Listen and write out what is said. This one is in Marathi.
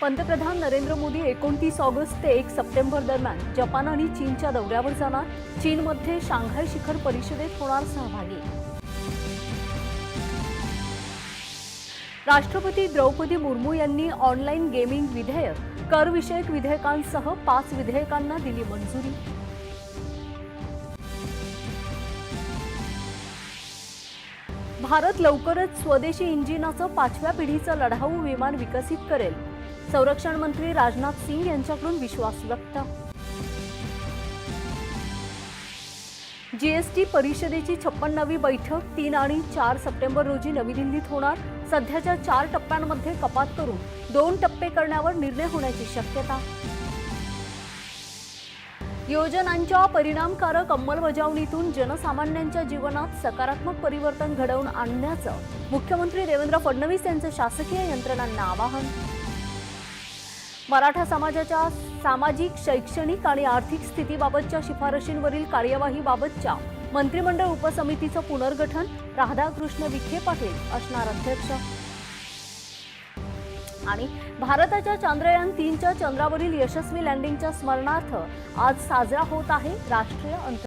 पंतप्रधान नरेंद्र मोदी एकोणतीस ऑगस्ट ते एक सप्टेंबर दरम्यान जपान आणि चीनच्या दौऱ्यावर जाणार. चीनमध्ये शांघाय शिखर परिषदेत होणार सहभागी. राष्ट्रपती द्रौपदी मुर्मू यांनी ऑनलाईन गेमिंग विधेयक करविषयक विधेयकांसह पाच विधेयकांना दिली मंजुरी. भारत लवकरच स्वदेशी इंजिनाचं पाचव्या पिढीचं लढाऊ विमान विकसित करेल. संरक्षण मंत्री राजनाथ सिंग यांच्याकडून विश्वास व्यक्त. जीएसटी परिषदेची छप्पन्नावी बैठक तीन आणि चार सप्टेंबर रोजी नवी दिल्लीत होणार. सध्याच्या चार टप्प्यांमध्ये कपात करून दोन टप्पे करण्यावर निर्णय होण्याची शक्यता. योजनांच्या परिणामकारक अंमलबजावणीतून जनसामान्यांच्या जीवनात सकारात्मक परिवर्तन घडवून आणण्याचं मुख्यमंत्री देवेंद्र फडणवीस यांचं शासकीय यंत्रणांना आवाहन. मराठा समाजाच्या सामाजिक शैक्षणिक आणि आर्थिक स्थितीबाबतच्या शिफारशींवरील कार्यवाहीबाबतच्या मंत्रिमंडळ उपसमितीचं पुनर्गठन राधाकृष्ण विखे पाटील असणार अध्यक्ष. आणि भारताच्या चांद्रयान तीनच्या चंद्रावरील यशस्वी लँडिंगच्या स्मरणार्थ आज साजरा होत आहे राष्ट्रीय अंतर